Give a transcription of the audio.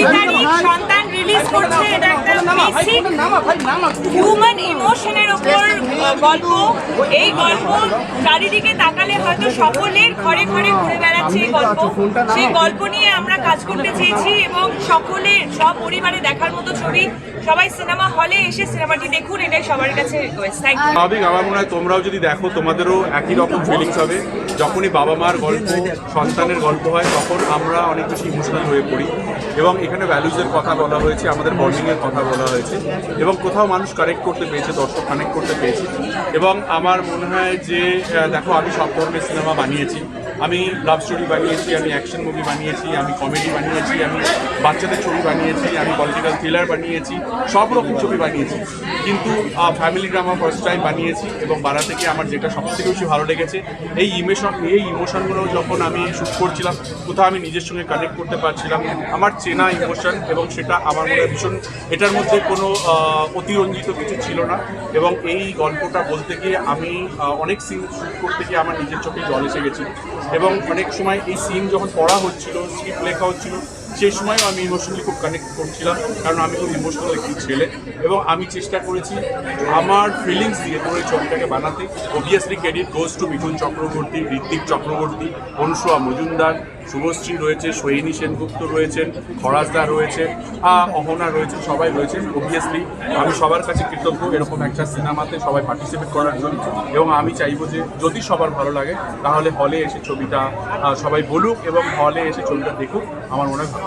你带你穿。করছে এটা একটা basic human ইমোশনের ওপর গল্প। এই গল্প চারিদিকে তাকালে হয়তো সকলের ঘরে ঘরে ঘুরে বেড়াচ্ছে এই গল্প। সেই গল্প নিয়ে আমরা কাজ করতে চেয়েছি এবং সকলের সব পরিবারে দেখার মতো ছবি। সবাই সিনেমা হলে এসে সিনেমাটি দেখুন এটাই সবার কাছে রিকোয়েস্ট থ্যাংক ইউ স্বাভাবিক আমার মনে হয় তোমরাও যদি দেখো তোমাদেরও একই রকম ফিলিংস হবে। যখনই বাবা মার গল্প সন্তানের গল্প হয় তখন আমরা অনেক বেশি ইমোশনাল হয়ে পড়ি। এবং এখানে ভ্যালুজের কথা বলা হয়েছে। আমাদের বন্ডিংয়ের কথা বলা হয়েছে এবং কোথাও মানুষ কানেক্ট করতে পেয়েছে, দর্শক কানেক্ট করতে পেয়েছে। এবং আমার মনে হয় যে দেখো, আমি সব ধরনের সিনেমা বানিয়েছি। আমি লাভ স্টোরি বানিয়েছি, আমি অ্যাকশন মুভি বানিয়েছি, আমি কমেডি বানিয়েছি, আমি বাচ্চাদের ছবি বানিয়েছি, আমি পলিটিক্যাল থ্রিলার বানিয়েছি, সব রকম ছবি বানিয়েছি। কিন্তু ফ্যামিলি ড্রামা ফার্স্ট টাইম বানিয়েছি এবং বাড়া থেকে আমার যেটা সবথেকে বেশি ভালো লেগেছে, এই ইমোশন এই ইমোশনগুলো যখন আমি শ্যুট করছিলাম, কোথাও আমি নিজের সঙ্গে কানেক্ট করতে পারছিলাম আমার চেনা ইমোশন এবং সেটা আমার মনে ভীষণ, এটার মধ্যে কোনো অতিরঞ্জিত কিছু ছিল না এবং এই গল্পটা বলতে গিয়ে আমি অনেক সিন শ্যুট করতে গিয়ে আমার নিজের চোখে জল এসে গেছিল। এবং অনেক সময় এই সিন যখন পড়া হচ্ছিল স্ক্রিপ্ট লেখা হচ্ছিল সেই সময়ও আমি ইমোশনালি খুব কানেক্ট করছিলাম, কারণ আমি খুব ইমোশনাল একটি ছেলে এবং আমি চেষ্টা করেছি আমার ফিলিংস দিয়ে পুরো ছবিটাকে বানাতে। Obviously credit goes to Mithun Chakraborty, Ritwik Chakraborty Anusuya Majumdar, Subhashree রয়েছে সোহিনী সেনগুপ্ত রয়েছেন, খরাজদা রয়েছে অহনা রয়েছে, সবাই রয়েছেন অবভিয়াসলি আমি সবার কাছে কৃতজ্ঞ, এরকম একটা সিনেমাতে সবাই পার্টিসিপেট করার জন্য এবং আমি চাইব যে যদি সবার ভালো লাগে, তাহলে হলে এসে ছবিটা সবাই বলুক এবং হলে এসে ছবিটা দেখুক, আমার মনে হয়